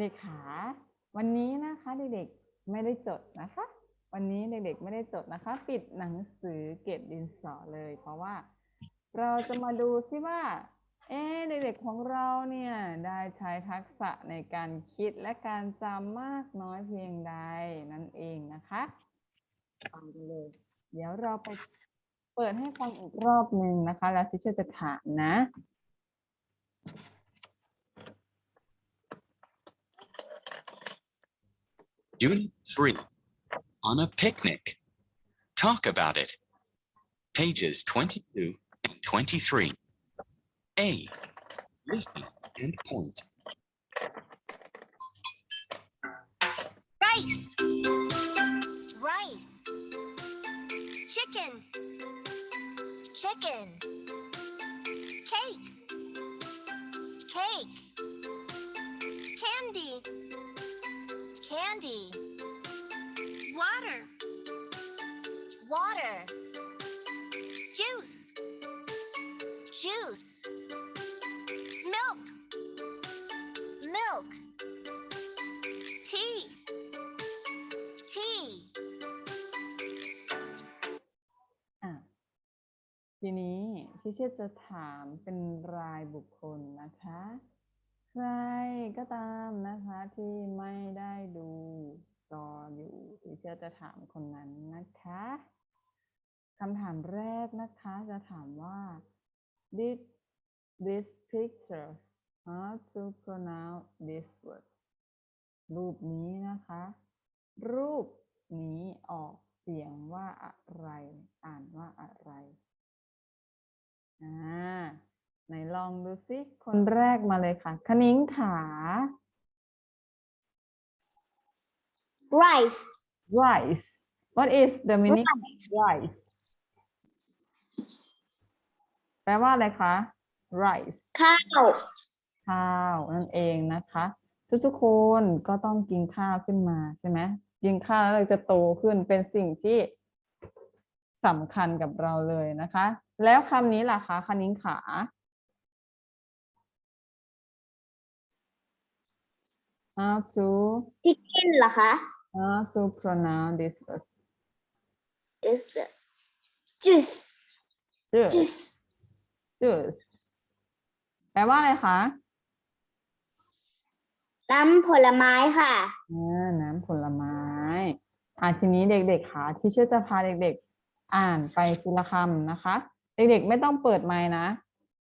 เด็กๆขาวันนี้นะคะเด็กๆไม่ได้จดนะคะ วันนี้เด็กๆไม่ได้จดนะคะ ปิดหนังสือเก็บดินสอเลย เพราะว่า เราจะมาดูซิว่า เอ๊เด็กๆของเราเนี่ยได้ใช้ทักษะในการคิดและการจำมากน้อยเพียงใดนั่นเองนะคะฟังกันเลย เดี๋ยวเราไปเปิดให้ฟังอีกรอบหนึ่งนะคะ แล้วทิเชอร์จะถามนะ Unit 3 On a Picnic. Talk about it. Pages 22 and 23. A. Listen and point. Rice. Rice. Chicken. Chicken. Cake. Cake. Candy. Candy. Water. Water. Juice. Juice. Milk. Milk. Tea. Tea. อ่ทีนี้พี่เชษจะถามเป็นรายบุคคลนะคะ ใครก็ตามนะคะที่ไม่ได้ดูจออยู่พี่เจะถามคนนั้นนะคะคำถามแรกนะคะจะถามว่า did this pictures how to pronounce this word รูปนี้นะคะ รูปนี้ออกเสียงว่าอะไร อ่านว่าอะไร อ่า ไหนลองดูสิคนแรกมาเลยค่ะ คณิ้งขา Rice. rice what is the meaning of rice แปลว่าอะไรคะ rice ข้าว ข้าวนั่นเองนะคะ ทุกๆคนก็ต้องกินข้าวขึ้นมาใช่ไหมกินข้าวแล้วเราจะโตขึ้นเป็นสิ่งที่สำคัญกับเราเลยนะคะ แล้วคำนี้ล่ะคะคณิ้งขา how to ที่กินเหรอคะ how to pronounce this word is the juice juice juice juice แปลว่าอะไรคะน้ำผลไม้ค่ะอ่าน้ำผลไม้อะทีนี้เด็กๆค่ะที่เชื่อจะพาเด็กๆ อ่านไปทีละคำนะคะ เด็กๆ ไม่ต้องเปิดไมค์นะ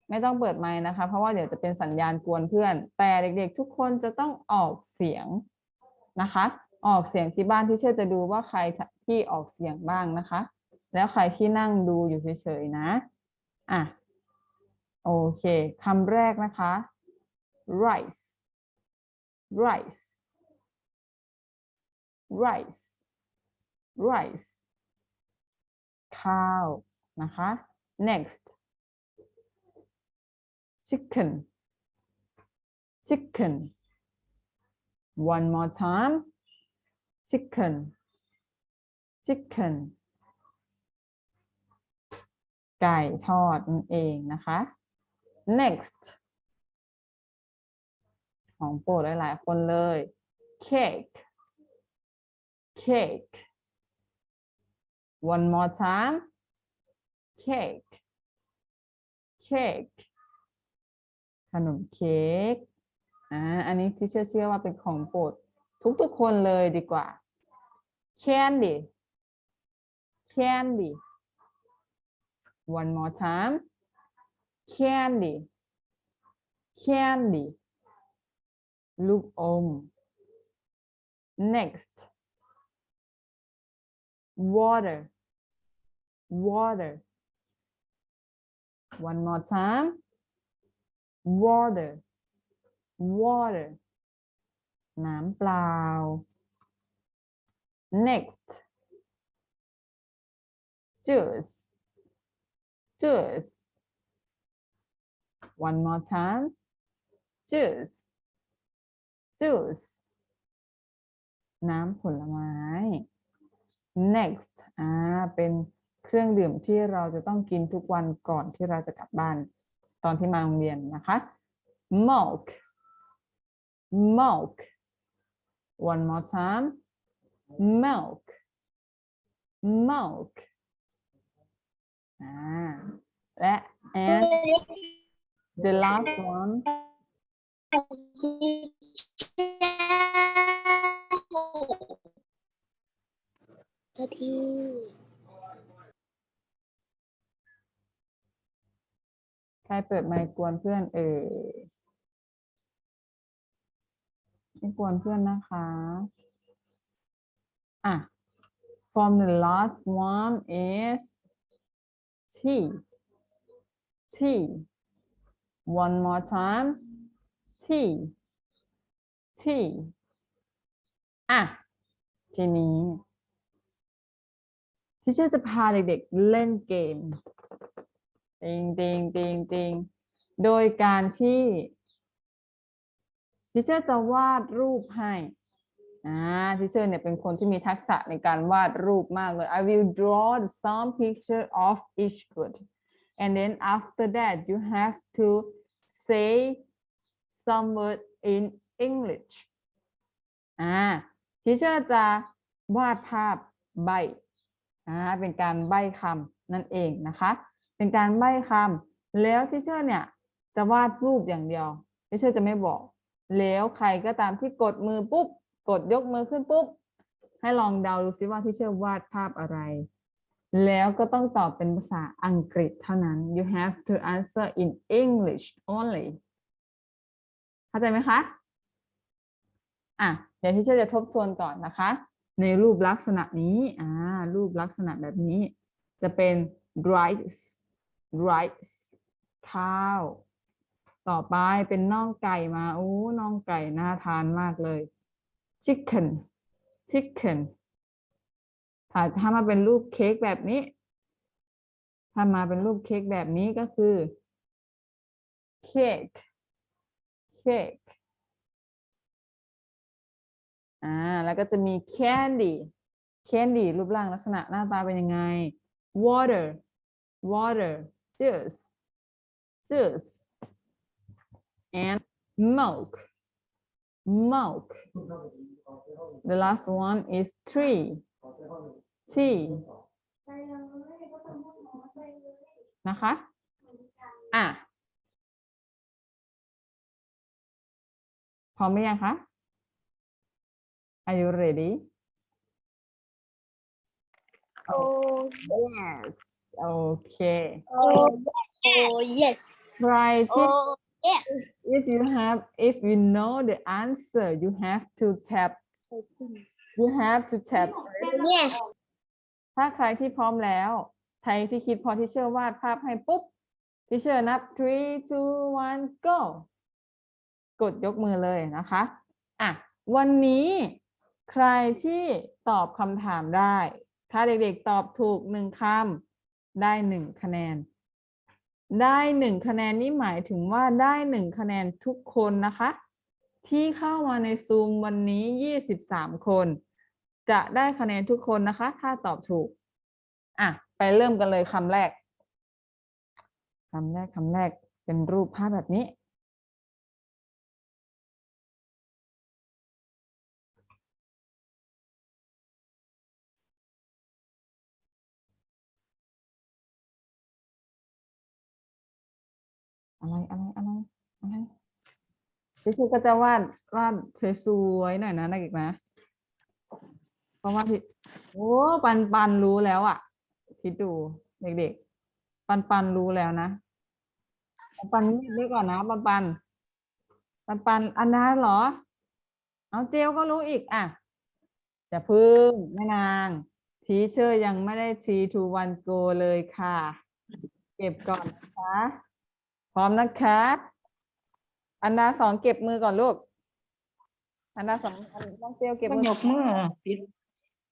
ไม่ต้องเปิดไมค์นะคะ เพราะว่าเดี๋ยวจะเป็นสัญญาณกวนเพื่อน แต่เด็กๆ ทุกคนจะต้องออกเสียงนะคะ ออกเสียงที่บ้านที่เชื่อจะดูว่าใครที่ออกเสียงบ้างนะคะ แล้วใครที่นั่งดูอยู่เฉยๆนะอะโอเคคำแรกนะคะ rice rice rice rice ข้าวนะคะ next chicken chicken one more time chicken chicken ไก่ทอดนั่นเองนะคะ next ของโปรดหลาย ๆ คนเลย cake cake one more time cake cake นมเค้กอ่าอันนี้ที่เชื่อเชื่อว่าเป็นของโปรดทุกๆคนเลยดีกว่า candy candy one more time candy candy ลูกอม next water water one more time water water น้ำเปล่า next juice juice one more time juice juice น้ำผลไม้ next อ่า เป็นเครื่องดื่มที่เราจะต้องกินทุกวันก่อนที่เราจะกลับบ้าน อนที่มาโรงเรียนนะคะ milk milk one more time milk milk อ่าและ and the last one สวัสดี ใครเปิดไมค์กวนเพื่อน เอ่ยไม่กวนเพื่อนนะคะ อะ from the last one is T T one more time T T อะ ทีนี้ที่เชื่อจะพาเด็กๆเล่นเกม ติงติงติงติงโดยการที่ทิเชอร์จะวาดรูปให้อ่าทิเชอร์เนี่ยเป็นคนที่มีทักษะในการวาดรูปมากเลย I will draw some picture of each foot and then after that you have to say some word in English อ่าทิเชอร์จะวาดภาพใบอ่าเป็นการใบคำนั่นเองนะคะ เป็นการใบ้คำแล้วทิเชอร์เนี่ย จะวาดรูปอย่างเดียวทิเชอร์จะไม่บอก แล้วใครก็ตามที่กดมือปุ๊บ กดยกมือขึ้นปุ๊บ ให้ลองเดาดูซิว่าทิเชอร์วาดภาพอะไร แล้วก็ต้องตอบเป็นภาษาอังกฤษเท่านั้น you have to answer in English only เข้าใจไหมคะอะเดี๋ยวทิเชอร์จะทบทวนก่อนนะคะ ในรูปลักษณะนี้อ่ารูปลักษณะแบบนี้จะเป็น rice rice ข้าว ต่อไปเป็นน่องไก่มาโอ้น่องไก่น่าทานมากเลย chicken chicken ถ้าถ้ามาเป็นรูปเค้กแบบนี้ ถ้ามาเป็นรูปเค้กแบบนี้ก็คือ cake cake อ่า แล้วก็จะมี candy candy รูปร่างลักษณะหน้าตาเป็นยังไง water water juice juice and milk milk the last one is tree tea นะคะ อ่ะ พร้อมไหมยังคะ Are you ready? Oh Yes. Okay. oh oh yes Try to oh yes if you have if you know the answer you have to tap you have to tap yes ถ้าใครที่พร้อมแล้ว ใครที่คิดพอที่เชื่อวาดภาพให้ปุ๊บที่เชื่อนับ three two one go กดยกมือเลยนะคะ อะ วันนี้ใครที่ตอบคำถามได้ ถ้าเด็กๆตอบถูกหนึ่งคำ ได้หนึ่งคะแนน ได้หนึ่งคะแนนนี่หมายถึงว่าได้หนึ่งคะแนนทุกคนนะคะ ที่เข้ามาในซูมวันนี้ยี่สิบสามคน จะได้คะแนนทุกคนนะคะ ถ้าตอบถูก อะ ไปเริ่มกันเลยคำแรกคำแรกคำแรกเป็นรูปภาพแบบนี้ อะไรอะไรอะไรอะไรพี่ชูก็จะวาดวาดสวยๆหน่อยนะนักเอกนะเพราะว่าพี่โอ้ปันปันรู้แล้วอะคิดดูเด็กๆปันปันรู้แล้วนะปันปันเงียบไว้ก่อนนะปันปันปันปันอันนั้นเหรอ เอาเจลก็รู้อีกอะจะพึ่งแม่นางทีเชอร์ยังไม่ได้ทีทูวันโกเลยค่ะ เก็บก่อนนะคะ ร้อมนะคะ อันดาสองเก็บมือก่อนลูก อันดาสองอันน้องเจลเก็บมันมือยกมือปิด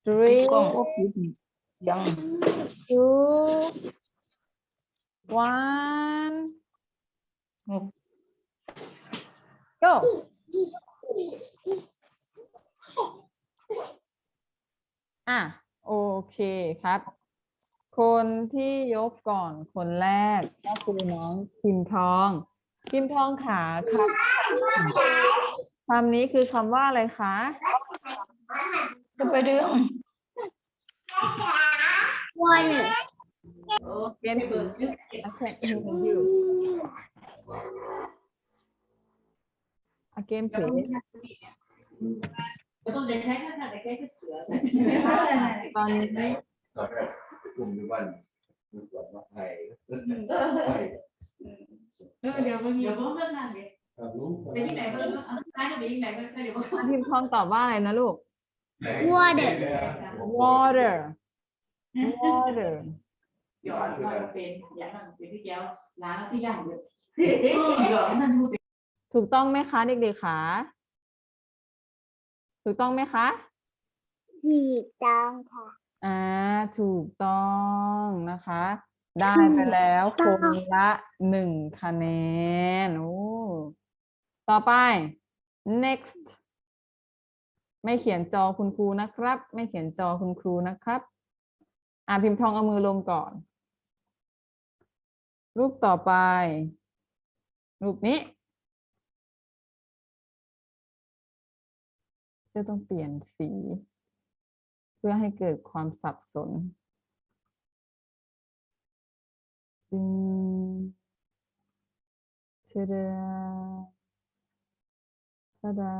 three กล้องโอ้ปิดนี่เสียง two one โอ้ go อะ โอเคครับ คนที่ยกก่อนคนแรกก็คือน้องพิมพ์ทอง พิมพ์ทองขาครับคำนี้คือคำว่าอะไรคะจะไปดึง water again please I can't hear you again please ต้องเดินใช้ข้างๆแต่แค่เสือตอน เดี๋ยวเดี๋ยวผมเลิกงานเลยรู้ไปที่ไหนก็เลิกงานจะไปที่ไหนก็เดี๋ยวอะพิมพ์ทองตอบว่าอะไรนะลูก water water water หยอดหยอดเป็นอยากทำเป็นที่แก้วร้านที่ย่างเลยหยอดให้ท่านผู้ถูกต้องไหมคะเด็กๆคะถูกต้องไหมคะ ถูกต้องค่ะ อ่า ถูกต้องนะคะ ได้ไปแล้วคนละหนึ่งคะแนนโอ้ต่อไป next ไม่เขียนจอคุณครูนะครับ ไม่เขียนจอคุณครูนะครับ อ่าพิมพ์ทองเอามือลงก่อน รูปต่อไป รูปนี้จะต้องเปลี่ยนสี เพื่อให้เกิดความสับสน จึงเชดาทาดา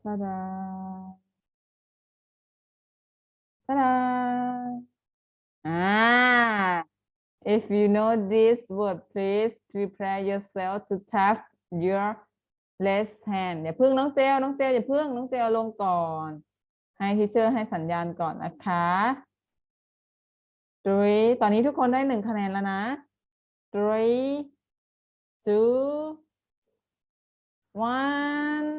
ทาดาทาดาอ่า if you know this word please prepare yourself to tap your left hand อย่าพึ่งน้องเตลน้องเตลอย่าพึ่งน้องเตลลงก่อน ให้ทีเชอร์ให้สัญญาณก่อนนะคะ three ตอนนี้ทุกคนได้หนึ่งคะแนนแล้วนะ three two one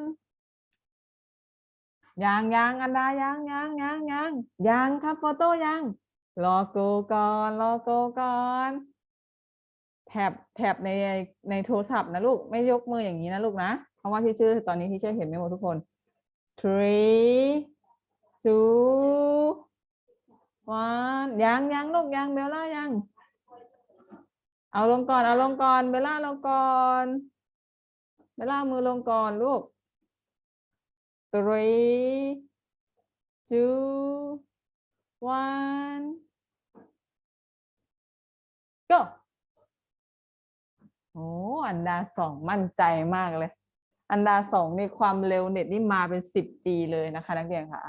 ยังยังอันดายังยังยังยังยังครับโฟโต้ยังรอโกก่อนรอโกก่อนแท็บแท็บในในโทรศัพท์นะลูก ไม่ยกมืออย่างนี้นะลูกนะ เพราะว่าที่ชื่อตอนนี้ที่ชื่อเห็นไม่หมดทุกคน three two one ยังยังลูกยังเบลล่ายัง เอาลงก่อนเอาลงก่อนเบลล่าลงก่อนเบลล่ามือลงก่อนลูก three two one go โอ้อันดาสองมั่นใจมากเลย อันดาสองนี่ความเร็วเน็ตนี่มาเป็นสิบ G เลยนะคะ นักเรียนค่ะ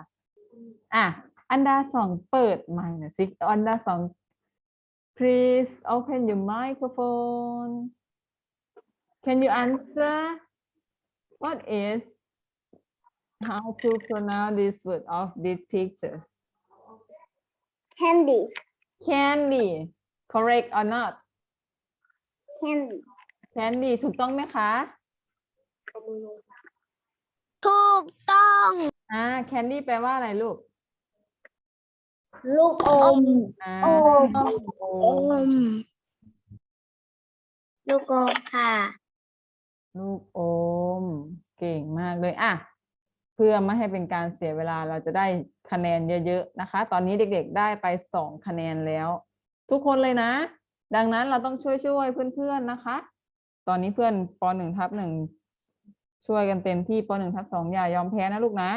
อะ อันดาสองเปิดไมค์หน่อยสิอันดาสอง please open your microphone can you answer what is how to pronounce this word of these pictures candy candy correct or not candy candy ถูกต้องไหมคะ ถูกต้อง อ่า candy แปลว่าอะไรลูก ลูกอมอ่าโอมโอมลูกอมค่ะ ลูกอม เก่งมากเลยอะเพื่อไม่ให้เป็นการเสียเวลาเราจะได้คะแนนเยอะๆนะคะ ตอนนี้เด็กๆได้ไปสองคะแนนแล้ว ทุกคนเลยนะ ดังนั้นเราต้องช่วยช่วยๆเพื่อนๆนะคะ ตอนนี้เพื่อนปหนึ่งทับหนึ่งช่วยกันเต็มที่ปหนึ่งทับสองอย่ายอมแพ้นะลูกนะ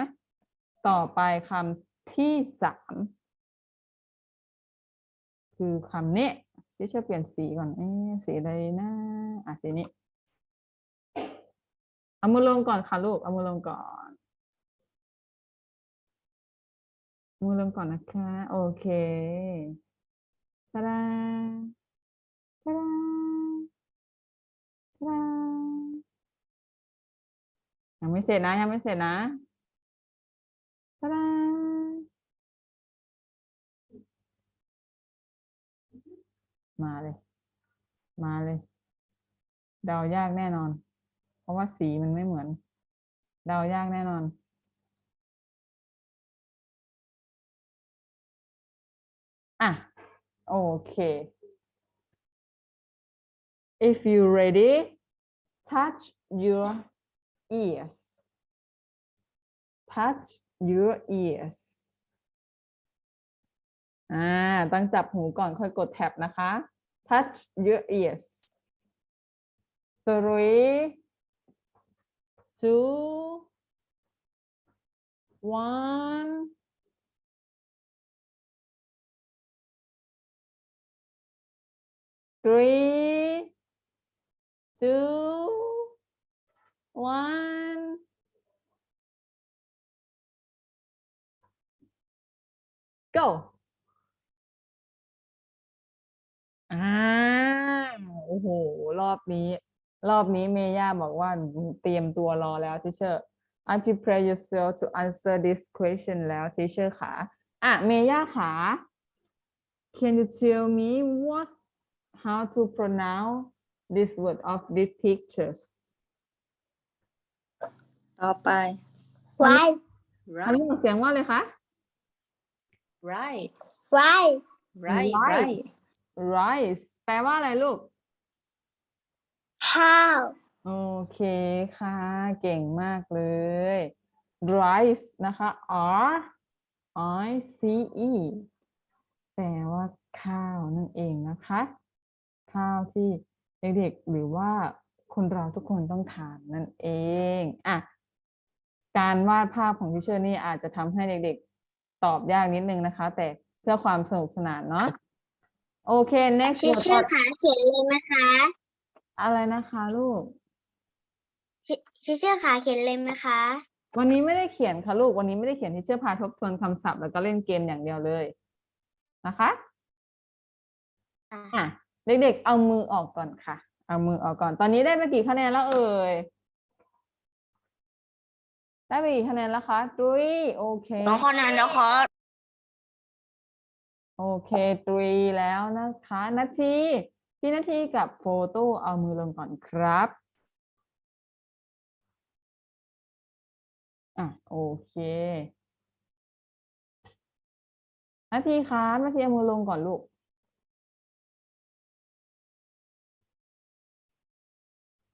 ต่อไปคำที่สาม คือคำนี้ที่จะเปลี่ยนสีก่อนเอ๊สีอะไรนะอะสีนี้เอามือลงก่อนค่ะลูกเอามือลงก่อนมือลงก่อนนะคะ โอเคตาดาตาดาตาดายังไม่เสร็จนะยังไม่เสร็จนะตาดา มาเลย มาเลย เดายากแน่นอน เพราะว่าสีมันไม่เหมือน เดายากแน่นอนอะโอเค if you ready touch your ears touch your ears อ่าต้องจับหูก่อนค่อยกดแท็บนะคะ touch your ears three two one three two one go อ่า โอ้โห รอบนี้ รอบนี้เมย่าบอกว่าเตรียมตัวรอแล้วทีเชอร์ I prepare yourself to answer this question แล้วทีเชอร์ค่ะอะเมย่าค่ะ Can you tell me what how to pronounce this word of these pictures ต่อไปไว้ทำให้ออกเสียงว่าเลยคะ right ไว้ right Right right rice แปลว่าอะไรลูก ข้าวโอเคค่ะ เก่งมากเลย rice นะคะ R I C E แปลว่าข้าวนั่นเองนะคะ ข้าวที่เด็กๆหรือว่าคนเราทุกคนต้องทานนั่นเองอะการวาดภาพของทิเชอร์นี่อาจจะทำให้เด็กๆ ตอบยากนิดนึงนะคะ แต่เพื่อความสนุกสนานเนาะโอเค next ทิ word เชอร์ขาเขียนเลยไหมคะ อะไรนะคะลูกทิเชอร์ขาเขียนเลยไหมคะ วันนี้ไม่ได้เขียนค่ะลูก วันนี้ไม่ได้เขียนที่เชื่อพาทบทวนคำศัพท์แล้วก็เล่นเกมอย่างเดียวเลยนะคะค่ะอะเด็กๆ เอามือออกก่อนค่ะ เอามือออกก่อน ตอนนี้ได้ไปกี่คะแนนแล้วเอ่ย ได้ไปกี่คะแนนแล้วคะตุยโอเคน้องคนนั้นนะคะโอเคตุยแล้วนะคะ นาที พี่นาทีกับโฟโต้เอามือลงก่อนครับ อะโอเคนาทีครับนาทีเอามือลงก่อนลูก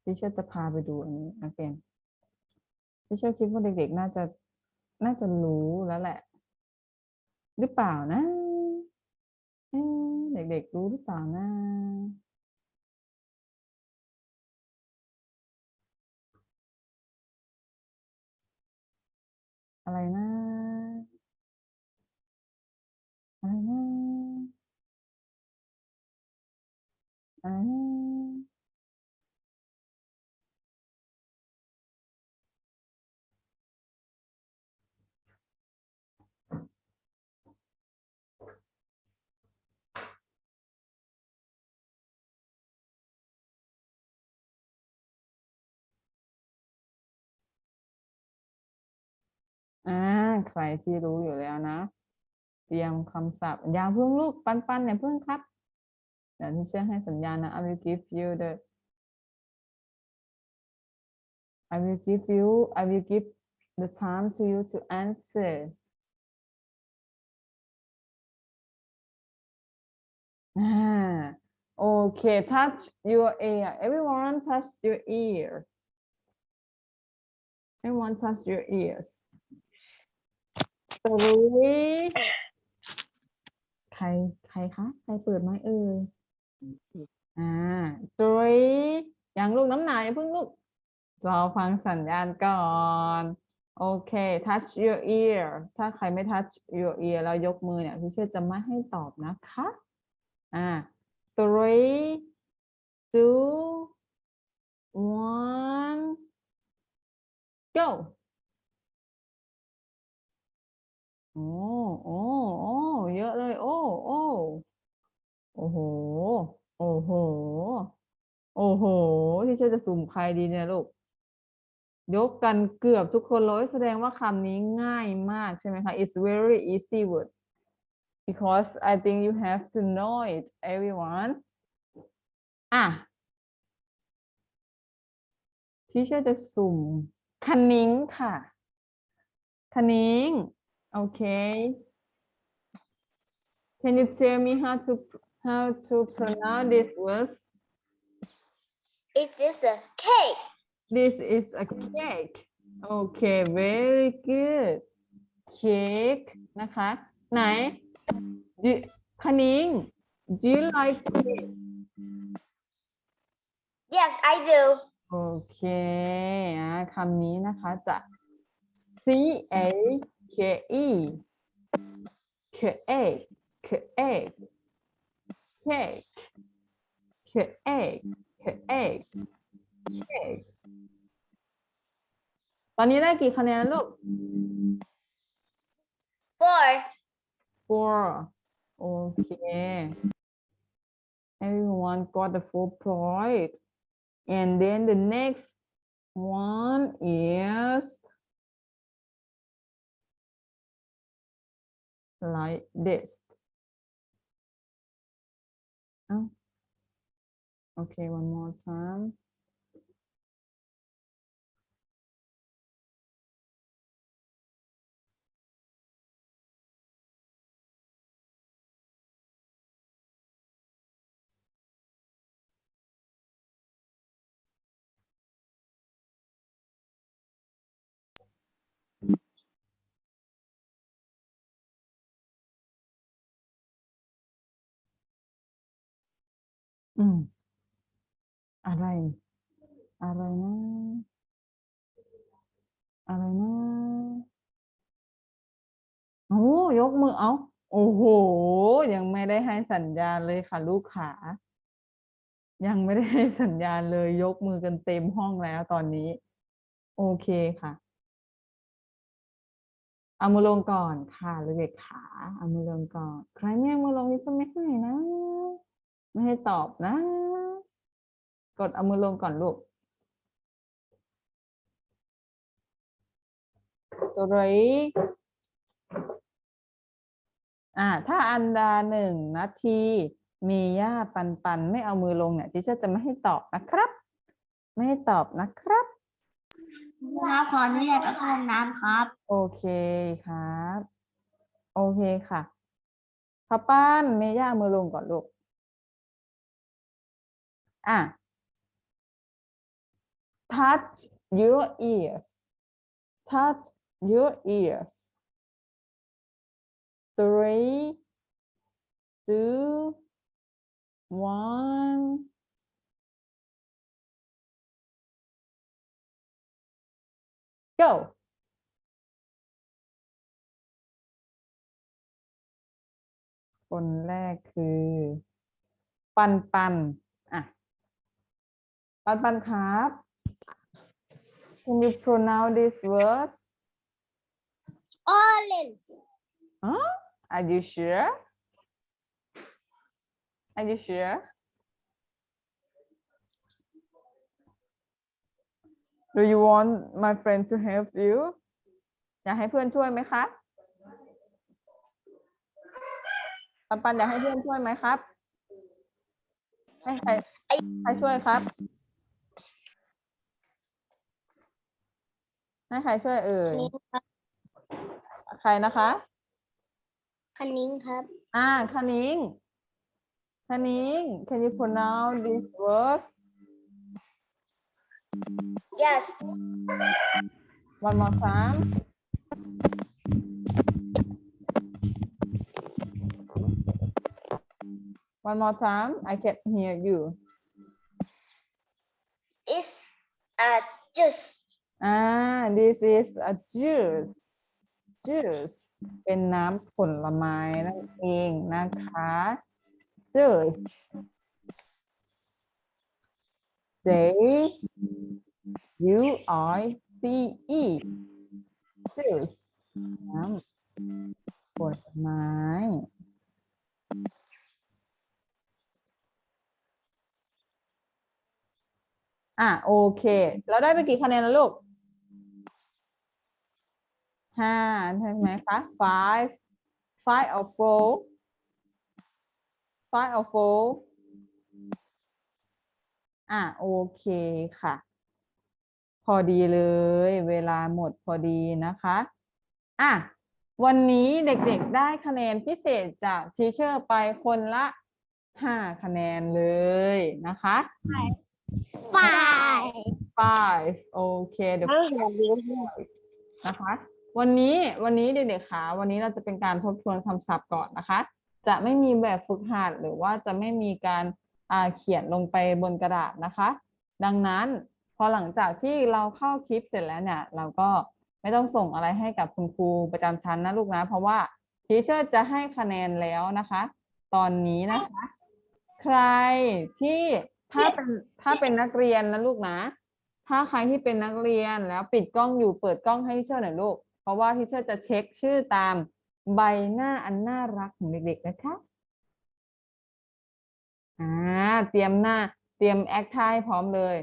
พี่เชื่อจะพาไปดูอันนี้นักเรียนพี่เชื่อคิดว่าเด็กๆน่าจะน่าจะรู้แล้วแหละ หรือเปล่านะ ด็กๆรู้หรือเปล่านะอะไรนะ อะไรนะอะไรนะ ใครที่รู้อยู่แล้วนะ เตรียมคำศัพท์อย่าเพิ่งลูกปันปันอย่าเพิ่งครับ เดี๋ยวที่เชื่อให้สัญญาณนะ I will give you the I will give you I will give the time to you to answer อ่าโอเค touch your ear everyone touch your ear everyone touch your ears three ใครใครคะใครเปิดไหมเอ่ยอ่า three อย่างลูกน้ำหนาอย่าเพิ่งลูกรอฟังสัญญาณก่อนโอเค touch your ear ถ้าใครไม่ touch your ear แล้วยกมือเนี่ยพี่เชื่อจะไม่ให้ตอบนะคะอ่า three two one go โอ้ โอ้ โอ้ เยอะเลย โอ้ โอ้ โอ้โห โอ้โห โอ้โห ที่เชื่อจะสุ่มใครดีเนี่ยลูก ยกกันเกือบทุกคนเลยแสดงว่าคำนี้ง่ายมากใช่ไหมคะ it's very easy word because I think you have to know it everyone อะที่เชื่อจะสุ่มคันนิ้งค่ะคันนิ้ง โอเค Can you tell me how to how to pronounce this word It is a cake This is a cake. Okay, very good. Cake นะคะ ไหน Do, คณิง Do you like cake? Yes I do โอเคอ่ะคำนี้นะคะจะ C A K E K A K A cake K A K A cake ตอนนี้ได้กี่คะแนนลูก four Four. Okay. Everyone got the full point. And then the next one is like this. Oh. Okay, one more time. อืม อะไร อะไรนะ อะไรนะโอ้ยกมือเอาโอ้โห ยังไม่ได้ให้สัญญาณเลยค่ะ ลูกขา ยังไม่ได้ให้สัญญาณเลย ยกมือกันเต็มห้องแล้วตอนนี้ โอเคค่ะเอามือลงก่อนค่ะเด็กขาเอามือลงก่อน ใครไม่เอามือลงนี่จะไม่ให้นะ ไม่ให้ตอบนะ กดเอามือลงก่อนลูกตัวไรอ่า ถ้าอันดาหนึ่งนาทีมีย่าปันปันไม่เอามือลงเนี่ยที่เชอจะไม่ให้ตอบนะครับ ไม่ให้ตอบนะครับครับขออนุญาตไปเข้าห้องน้ำครับ โอเคครับ โอเคค่ะข้าวปั้นเมย่ามือลงก่อนลูก อะ touch your ears touch your ears three two one go คนแรกคือ ปันปัน ปันปันครับ Can you pronounce this word orange Huh? Are you sure? Are you sure? Do you want my friend to help you? อยากให้เพื่อนช่วยไหมครับ ปันปันอยากให้เพื่อนช่วยไหมครับ ให้ใคร ใครช่วยครับ ให้ใครช่วยเอ่ยนิ้งครับใครนะคะคันนิ้งครับ อ่าคณิงคณิง can you pronounce this word yes one more time one more time I can hear you it's a juice อ่า this is a juice juice เป็นน้ำผลไม้นั่นเองนะคะ juice J U I C E juice น้ำผลไม้ อะโอเค เราได้ไปกี่คะแนนแล้วลูกห้าใช่ไหมคะ five five or four five or four อะโอเคค่ะ พอดีเลย เวลาหมดพอดีนะคะอะวันนี้เด็กๆได้คะแนนพิเศษจากทีเชอร์ไปคนละห้าคะแนนเลยนะคะ five five โอเคเดี๋ยวนะคะ วันนี้วันนี้เด็กๆคะวันนี้เราจะเป็นการทบทวนคำศัพท์ก่อนนะคะ จะไม่มีแบบฝึกหัดหรือว่าจะไม่มีการอ่าเขียนลงไปบนกระดาษนะคะ ดังนั้นพอหลังจากที่เราเข้าคลิปเสร็จแล้วเนี่ย เราก็ไม่ต้องส่งอะไรให้กับคุณครูประจำชั้นนะลูกนะ เพราะว่าทีเชอร์จะให้คะแนนแล้วนะคะ ตอนนี้นะคะ ใครที่ ถ้าเป็นถ้าเป็นนักเรียนนะลูกนะ ถ้าใครที่เป็นนักเรียนแล้วปิดกล้องอยู่เปิดกล้องให้ทีเชอร์หน่อยลูก เพราะว่าทีเชอร์จะเช็คชื่อตามใบหน้าอันน่ารักของเด็กๆนะคะอ่าเตรียมหน้า เตรียมแอคท่าให้พร้อมเลย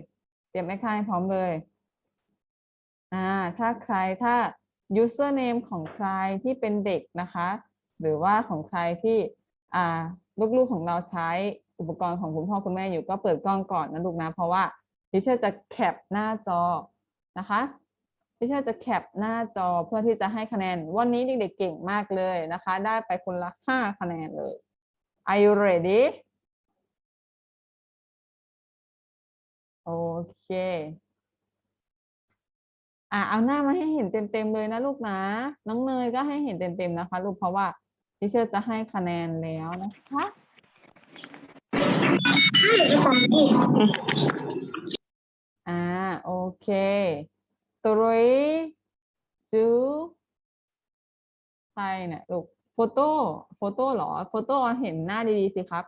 เตรียมแอคท่าให้พร้อมเลยอ่าถ้าใครถ้า username ของใครที่เป็นเด็กนะคะ หรือว่าของใครที่อ่าลูกๆของเราใช้อุปกรณ์ของคุณพ่อคุณแม่อยู่ก็เปิดกล้องก่อนนะลูกนะ เพราะว่าทิเชอร์จะแคปหน้าจอนะคะทิเชอร์จะแคปหน้าจอเพื่อที่จะให้คะแนน วันนี้เด็กๆเก่งมากเลยนะคะ ได้ไปคนละห้าคะแนนเลย Are you ready โอเค อะเอาหน้ามาให้เห็นเต็มๆเลยนะลูกนะ น้องเนยก็ให้เห็นเต็มๆนะคะ ลูกเพราะว่าทิเชอร์จะให้คะแนนแล้วนะคะ อ่าโอเค three two ใครเนี่ยลูกโฟโต้โฟโต้หรอโฟโต้เห็นหน้าดีๆสิครับ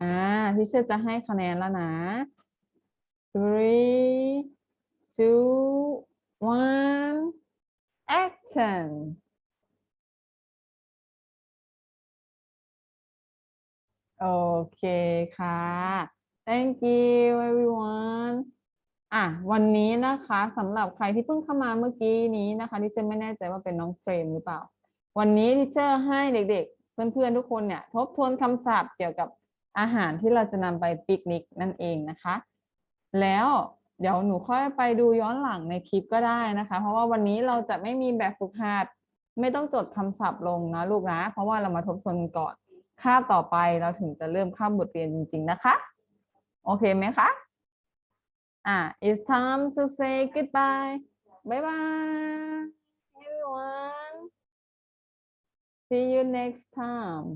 อ่าทิเชอร์จะให้คะแนนแล้วนะ three two one action โอเคค่ะ thank you everyone อะวันนี้นะคะสำหรับใครที่เพิ่งเข้ามาเมื่อกี้นี้นะคะที่เชอร์ไม่แน่ใจว่าเป็นน้องเฟรมหรือเปล่า วันนี้ที่เชอร์ให้เด็กๆ เพื่อนๆทุกคนเนี่ยทบทวนคำศัพท์เกี่ยวกับอาหารที่เราจะนำไปปิกนิกนั่นเองนะคะ แล้วเดี๋ยวหนูค่อยไปดูย้อนหลังในคลิปก็ได้นะคะ เพราะว่าวันนี้เราจะไม่มีแบบฝึกหัดไม่ต้องจดคำศัพท์ลงนะลูกนะ เพราะว่าเรามาทบทวนก่อน คาบต่อไปเราถึงจะเริ่มข้ามบทเรียนจริง ๆ นะคะ โอเคไหมคะ อะ it's time to say goodbye bye bye everyone see you next time